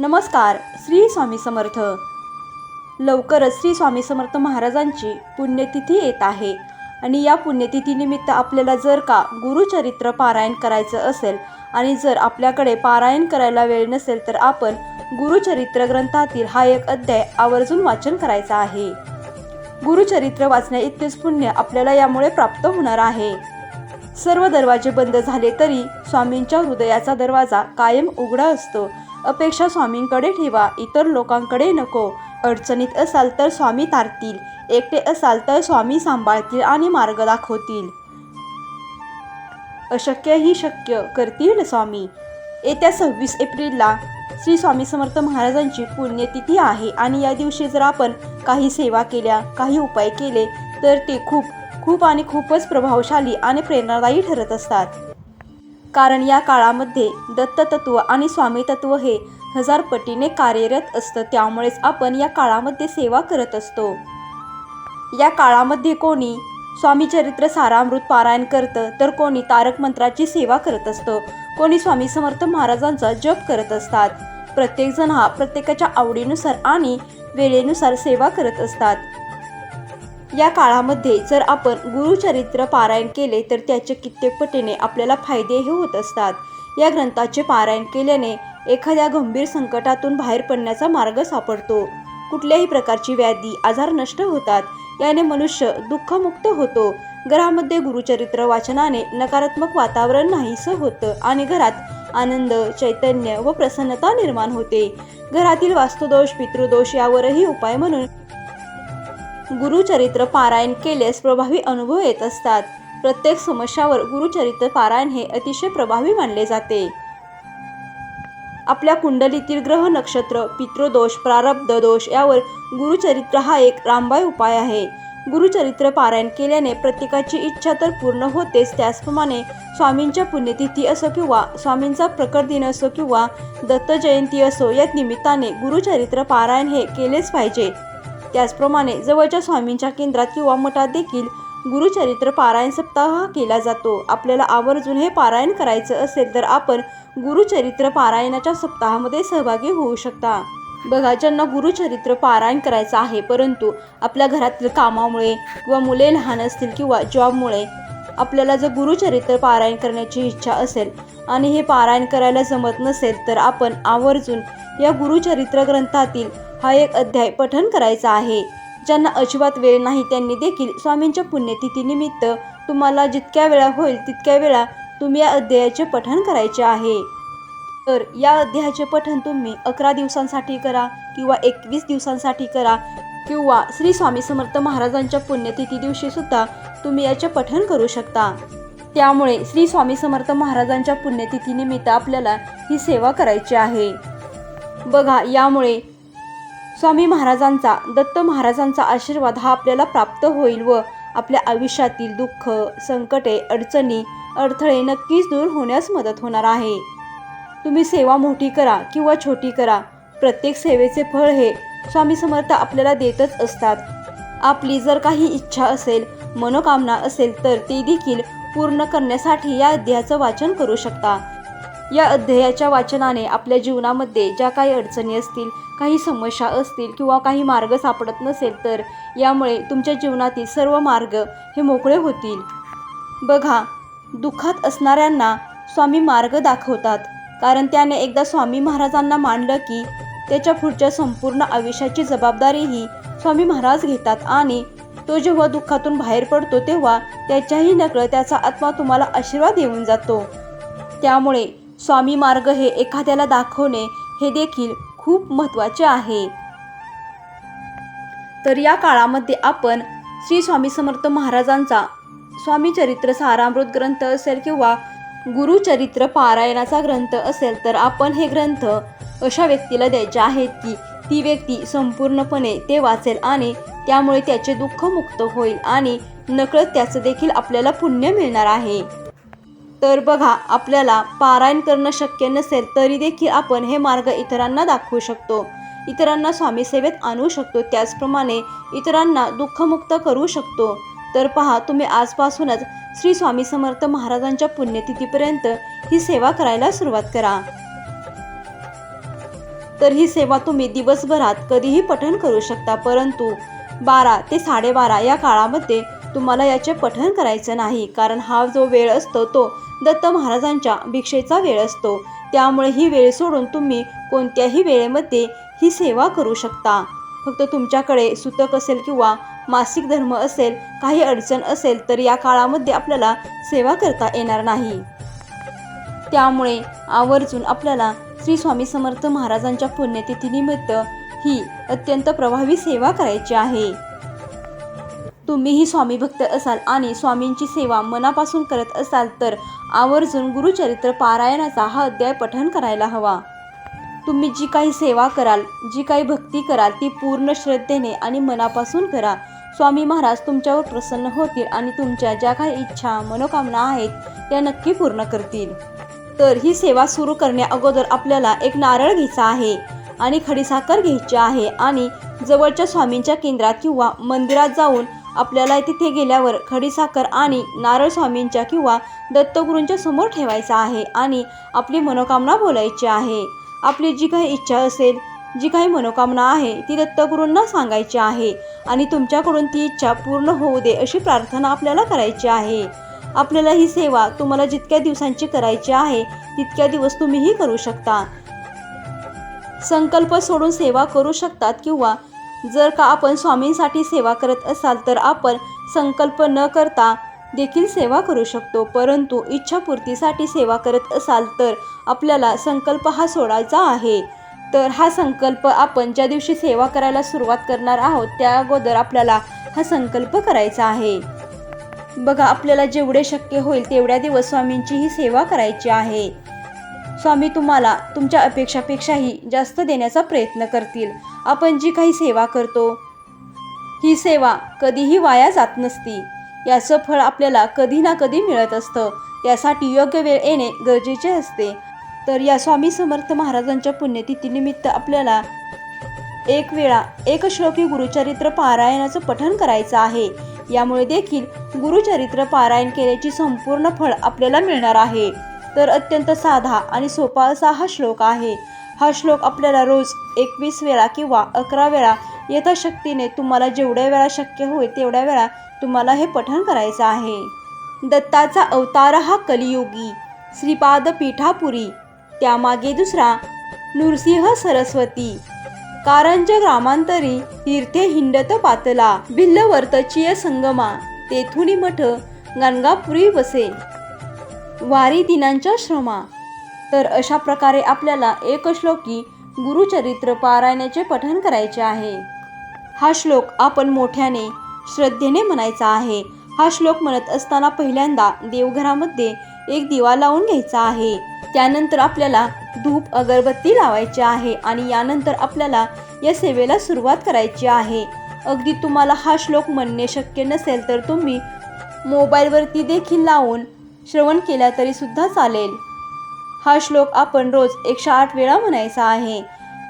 नमस्कार श्री स्वामी समर्थ. लवकरच श्री स्वामी समर्थ महाराजांची पुण्यतिथी येत आहे आणि या पुण्यतिथीनिमित्त आपल्याला जर का गुरुचरित्र पारायण करायचं असेल आणि जर आपल्याकडे पारायण करायला वेळ नसेल तर आपण गुरुचरित्र ग्रंथातील हा एक अध्याय आवर्जून वाचन करायचा आहे. गुरुचरित्र वाचण्या इतकेच पुण्य आपल्याला यामुळे प्राप्त होणार आहे. सर्व दरवाजे बंद झाले तरी स्वामींच्या हृदयाचा दरवाजा कायम उघडा असतो अपेक्षा स्वामींकडे ठेवा इतर लोकांकडे नको. अडचणीत असाल तर स्वामी तारतील एकटे असाल तर स्वामी सांभाळतील आणि मार्ग दाखवतील. अशक्य ही शक्य करतील स्वामी. येत्या सव्वीस एप्रिलला श्री स्वामी समर्थ महाराजांची पुण्यतिथी आहे आणि या दिवशी जर आपण काही सेवा केल्या काही उपाय केले तर ते खूप खूप आणि खूपच प्रभावशाली आणि प्रेरणादायी ठरत असतात. कारण या काळामध्ये दत्ततत्व आणि स्वामीतत्व हे हजार पटीने कार्यरत असतं. त्यामुळेच आपण या काळामध्ये सेवा करत असतो. या काळामध्ये कोणी स्वामी चरित्र सारामृत पारायण करतं तर कोणी तारक मंत्राची सेवा करत असतं. कोणी स्वामी समर्थ महाराजांचा जप करत असतात. प्रत्येकजण हा प्रत्येकाच्या आवडीनुसार आणि वेळेनुसार सेवा करत असतात. या काळामध्ये जर आपण गुरुचरित्र पारायण केले तर त्याचे कित्येक पटीने आपल्याला फायदेही होत असतात. या ग्रंथाचे पारायण केल्याने एखाद्या गंभीर संकटातून बाहेर पडण्याचा मार्ग सापडतो. कुठल्याही प्रकारची व्याधी आजार नष्ट होतात. याने मनुष्य दुःखमुक्त होतो. घरामध्ये गुरुचरित्र वाचनाने नकारात्मक वातावरण नाहीसं होतं आणि घरात आनंद चैतन्य व प्रसन्नता निर्माण होते. घरातील वास्तुदोष पितृदोष यावरही उपाय म्हणून गुरुचरित्र पारायण केल्यास प्रभावी अनुभव येत असतात. प्रत्येक समस्यावर गुरुचरित्र पारायण हे अतिशय प्रभावी मानले जाते. आपल्या कुंडलीतील ग्रह नक्षत्र पितृदोष प्रारब्ध दोष यावर गुरुचरित्र हा एक रामबाय उपाय आहे. गुरुचरित्र पारायण केल्याने प्रत्येकाची इच्छा तर पूर्ण होतेच त्याचप्रमाणे स्वामींच्या पुण्यतिथी असो किंवा स्वामींचा प्रकट दिन असो किंवा दत्त जयंती असो या निमित्ताने गुरुचरित्र पारायण हे केलेच पाहिजे. त्याचप्रमाणे जवळच्या स्वामींच्या केंद्रात किंवा मठात देखील गुरुचरित्र पारायण सप्ताह केला जातो. आपल्याला आवर्जून हे पारायण करायचं असेल तर आपण गुरुचरित्र पारायणाच्या सप्ताहामध्ये सहभागी होऊ शकता. बघा ज्यांना गुरुचरित्र पारायण करायचं आहे परंतु आपल्या घरातील कामामुळे किंवा मुले लहान असतील किंवा जॉबमुळे आपल्याला जर गुरुचरित्र पारायण करण्याची इच्छा असेल आणि हे पारायण करायला जमत नसेल तर आपण आवर्जून या गुरुचरित्र ग्रंथातील हा एक अध्याय पठन करायचा आहे. ज्यांना अजिबात वेळ नाही त्यांनी देखील स्वामींच्या पुण्यतिथीनिमित्त तुम्हाला जितक्या वेळा होईल तितक्या वेळा तुम्ही या अध्यायाचे पठण करायचे आहे. तर या अध्यायाचे पठण तुम्ही अकरा दिवसांसाठी करा किंवा एकवीस दिवसांसाठी करा किंवा श्री स्वामी समर्थ महाराजांच्या पुण्यतिथी दिवशी सुद्धा तुम्ही याचे पठण करू शकता. त्यामुळे श्री स्वामी समर्थ महाराजांच्या पुण्यतिथीनिमित्त आपल्याला ही सेवा करायची आहे. बघा यामुळे स्वामी महाराजांचा दत्त महाराजांचा आशीर्वाद हा आपल्याला प्राप्त होईल व आपल्या आयुष्यातील दुःख संकटे अडचणी अडथळे नक्कीच दूर होण्यास मदत होणार आहे. तुम्ही सेवा मोठी करा किंवा छोटी करा. प्रत्येक सेवेचे फळ हे स्वामी समर्थ आपल्याला देतच असतात. आपली जर काही इच्छा असेल मनोकामना असेल तर ते देखील पूर्ण करण्यासाठी या अध्यायाचं वाचन करू शकता. या अध्यायाच्या वाचनाने आपल्या जीवनामध्ये ज्या काही अडचणी असतील काही समस्या असतील किंवा काही मार्ग सापडत नसेल तर यामुळे तुमच्या जीवनातील सर्व मार्ग हे मोकळे होतील. बघा दुःखात असणाऱ्यांना स्वामी मार्ग दाखवतात. कारण त्याने एकदा स्वामी महाराजांना मानलं की त्याच्या पुढच्या संपूर्ण आयुष्याची जबाबदारीही स्वामी महाराज घेतात आणि तो जेव्हा दुःखातून बाहेर पडतो तेव्हा त्याच्याही नकळं त्याचा आत्मा तुम्हाला आशीर्वाद येऊन जातो. त्यामुळे स्वामी मार्ग हे एखाद्याला दाखवणे हे देखील खूप महत्त्वाचे आहे. तर या काळामध्ये आपण श्री स्वामी समर्थ महाराजांचा स्वामी चरित्र सारामृत ग्रंथ असेल किंवा गुरुचरित्र पारायणाचा ग्रंथ असेल तर आपण हे ग्रंथ अशा व्यक्तीला द्यायचे आहेत की ती व्यक्ती संपूर्णपणे ते वाचेल आणि त्यामुळे त्याचे दुःख मुक्त होईल आणि नकळत त्याचं देखील आपल्याला पुण्य मिळणार आहे. तर बघा आपल्याला पारायण करणं शक्य नसेल तरी देखील आपण हे मार्ग इतरांना दाखवू शकतो. इतरांना स्वामी सेवेत आणू शकतो. त्याचप्रमाणे इतरांना दुःखमुक्त करू शकतो. तर पहा तुम्ही आजपासूनच श्री स्वामी समर्थ महाराजांच्या पुण्यतिथीपर्यंत ही सेवा करायला सुरुवात करा. तर ही सेवा तुम्ही दिवसभरात कधीही पठण करू शकता परंतु बारा ते साडेबारा या काळामध्ये तुम्हाला याचे पठण करायचं नाही कारण हा जो वेळ असतो तो दत्त महाराजांच्या भिक्षेचा वेळ असतो. त्यामुळे ही वेळ सोडून तुम्ही कोणत्याही वेळेमध्ये ही सेवा करू शकता. फक्त तुमच्याकडे सुतक असेल किंवा मासिक धर्म असेल काही अडचण असेल तर या काळामध्ये आपल्याला सेवा करता येणार नाही. त्यामुळे आवर्जून आपल्याला श्री स्वामी समर्थ महाराजांच्या पुण्यतिथीनिमित्त ही अत्यंत प्रभावी सेवा करायची आहे. तुम्हीही स्वामी भक्त असाल आणि स्वामींची सेवा मनापासून करत असाल तर आवर्जून गुरुचरित्र पारायणाचा हा अध्याय पठण करायला हवा. तुम्ही जी काही सेवा कराल जी काही भक्ती कराल ती पूर्ण श्रद्धेने आणि मनापासून करा. स्वामी महाराज तुमच्यावर प्रसन्न होतील आणि तुमच्या ज्या काही इच्छा मनोकामना आहेत त्या नक्की पूर्ण करतील. तर ही सेवा सुरू करण्या अगोदर आपल्याला एक नारळ घ्यायचा आहे आणि खडीसाखर घ्यायची आहे आणि जवळच्या स्वामींच्या केंद्रात किंवा मंदिरात जाऊन आपल्याला तिथे गेल्यावर खडीसाखर आणि नारळ स्वामींच्या किंवा दत्तगुरूंच्या समोर ठेवायचा आहे आणि आपली मनोकामना बोलायची आहे. आपली जी काही इच्छा असेल जी काही मनोकामना आहे ती दत्तगुरूंना सांगायची आहे आणि तुमच्याकडून ती इच्छा पूर्ण होऊ दे अशी प्रार्थना आपल्याला करायची आहे. आपल्याला ही सेवा तुम्हाला जितक्या दिवसांची करायची आहे तितक्या दिवस तुम्हीही करू शकता. संकल्प सोडून सेवा करू शकतात किंवा जर का आपण स्वामींसाठी सेवा करत असाल तर आपण संकल्प न करता देखील सेवा करू शकतो. परंतु इच्छापूर्तीसाठी सेवा करत असाल तर आपल्याला संकल्प हा सोडायचा आहे. तर हा संकल्प आपण ज्या दिवशी सेवा करायला सुरुवात करणार आहोत त्या अगोदर आपल्याला हा संकल्प करायचा आहे. बघा आपल्याला जेवढे शक्य होईल तेवढ्या दिवस स्वामींची ही सेवा करायची आहे. स्वामी तुम्हाला तुमच्या अपेक्षापेक्षाही जास्त देण्याचा प्रयत्न करतील. आपण जी काही सेवा करतो ही सेवा कधीही वाया जात नसती. याचं फळ आपल्याला कधी ना कधी मिळत असतं. त्यासाठी योग्य वेळ येणे गरजेचे असते. तर या स्वामी समर्थ महाराजांच्या पुण्यतिथीनिमित्त आपल्याला एक वेळा एक श्लोकी गुरुचरित्र पारायणाचं पठण करायचं आहे. यामुळे देखील गुरुचरित्र पारायण केल्याची संपूर्ण फळ आपल्याला मिळणार आहे. तर अत्यंत साधा आणि सोपा असा हा श्लोक आहे. हा श्लोक आपल्याला रोज एकवीस वेळा किंवा अकरा वेळा यथाशक्तीने तुम्हाला जेवढ्या वेळा शक्य होईल तेवढ्या वेळा तुम्हाला हे पठण करायचं आहे. दत्ताचा अवतार हा कलियुगी श्रीपाद पीठापुरी त्यामागे दुसरा नृसिंह सरस्वती. कारंज ग्रामांतरी तीर्थे हिंडत पातला भिल्लवर्तचीय संगमा तेथुनी मठ गणगापुरी वसे. वारी दिनांच्या श्रमा. तर अशा प्रकारे आपल्याला एक श्लोकी गुरुचरित्र पारायणाचे पठन करायचे आहे. हा श्लोक आपण मोठ्याने श्रद्धेने म्हणायचा आहे. हा श्लोक म्हणत असताना पहिल्यांदा देवघरामध्ये एक दिवा लावून घ्यायचा आहे. त्यानंतर आपल्याला धूप अगरबत्ती लावायची आहे आणि यानंतर आपल्याला या सेवेला सुरुवात करायची आहे. अगदी तुम्हाला हा श्लोक म्हणणे शक्य नसेल तर तुम्ही मोबाईलवरती देखील लावून श्रवण केला तरी सुद्धा चालेल. हा श्लोक आपण रोज एकशे आठ वेळा म्हणायचा आहे.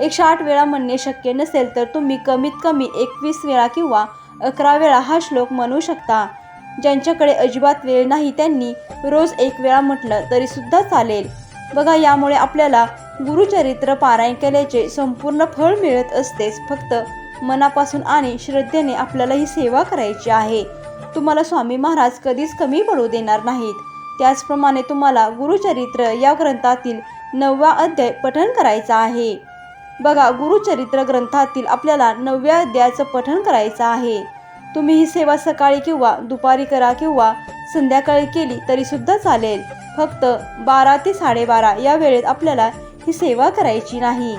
एकशे आठ वेळा म्हणणे शक्य नसेल तर तुम्ही कमीत कमी एकवीस वेळा किंवा अकरा वेळा हा श्लोक म्हणू शकता. ज्यांच्याकडे अजिबात वेळ नाही त्यांनी रोज एक वेळा म्हटलं तरी सुद्धा चालेल. बघा यामुळे आपल्याला गुरुचरित्र पारायण केल्याचे संपूर्ण फळ मिळत असतेच. फक्त मनापासून आणि श्रद्धेने आपल्याला ही सेवा करायची आहे. तुम्हाला स्वामी महाराज कधीच कमी पडू देणार नाहीत. त्याचप्रमाणे तुम्हाला गुरुचरित्र या ग्रंथातील नववा अध्याय पठण करायचा आहे. बघा गुरुचरित्र ग्रंथातील आपल्याला नवव्या अध्यायाचं पठण करायचं आहे. तुम्ही ही सेवा सकाळी किंवा दुपारी करा किंवा संध्याकाळी केली तरी सुद्धा चालेल. फक्त बारा ते साडेबारा या वेळेत आपल्याला ही सेवा करायची नाही.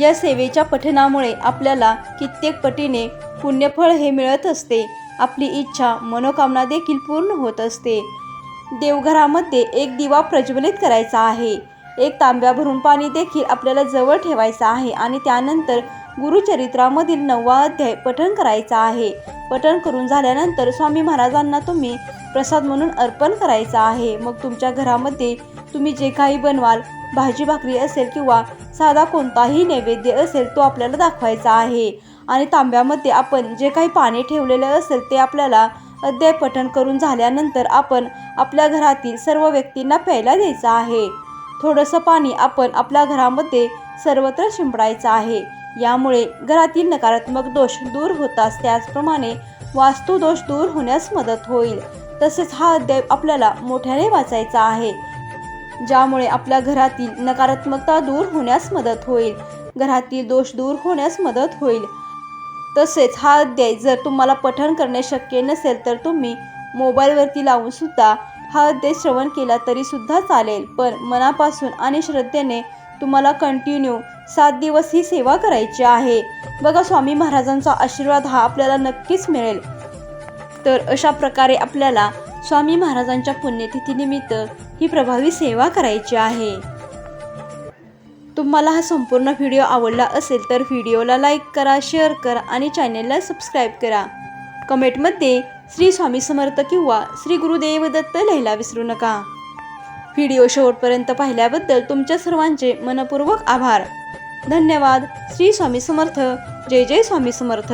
या सेवेच्या पठणामुळे आपल्याला कित्येक पटीने पुण्यफळ हे मिळत असते. आपली इच्छा मनोकामना देखील पूर्ण होत असते. देवघरामध्ये एक दिवा प्रज्वलित करायचा आहे. एक तांब्या भरून पाणी देखील आपल्याला जवळ ठेवायचं आहे आणि त्यानंतर गुरुचरित्रामधील नववा अध्याय पठण करायचा आहे. पठण करून झाल्यानंतर स्वामी महाराजांना तुम्ही प्रसाद म्हणून अर्पण करायचा आहे. मग तुमच्या घरामध्ये तुम्ही जे काही बनवाल भाजी भाकरी असेल किंवा साधा कोणताही नैवेद्य असेल तो आपल्याला दाखवायचा आहे. आणि तांब्यामध्ये आपण जे काही पाणी ठेवलेलं असेल ते आपल्याला अध्याय पठण करून झाल्यानंतर आपण आपल्या घरातील सर्व व्यक्तींना प्यायला द्यायचं आहे. थोडंसं पाणी आपण आपल्या घरामध्ये सर्वत्र शिंपडायचं आहे. यामुळे घरातील नकारात्मक दोष दूर होतात त्याचप्रमाणे वास्तुदोष दूर होण्यास मदत होईल. तसेच हा अध्याय आपल्याला मोठ्याने वाचायचा आहे ज्यामुळे आपल्या घरातील नकारात्मकता दूर होण्यास मदत होईल. घरातील दोष दूर होण्यास मदत होईल. तसेच हा अध्याय जर तुम्हाला पठण करणे शक्य नसेल तर तुम्ही मोबाईलवरती लावून सुद्धा हा अध्याय श्रवण केला तरी सुद्धा चालेल. पण मनापासून आणि श्रद्धेने तुम्हाला कंटिन्यू सात दिवस ही सेवा करायची आहे. बघा स्वामी महाराजांचा आशीर्वाद हा आपल्याला नक्कीच मिळेल. तर अशा प्रकारे आपल्याला स्वामी महाराजांच्या पुण्यतिथीनिमित्त ही प्रभावी सेवा करायची आहे. तुम्हाला हा संपूर्ण व्हिडिओ आवडला असेल तर व्हिडिओला लाईक करा शेअर करा आणि चॅनेलला सबस्क्राईब करा. कमेंटमध्ये श्री स्वामी समर्थ किंवा श्री गुरुदेव दत्त लिहायला विसरू नका. व्हिडिओ शेवटपर्यंत पाहिल्याबद्दल तुमच्या सर्वांचे मनपूर्वक आभार. धन्यवाद. श्री स्वामी समर्थ. जय जय स्वामी समर्थ.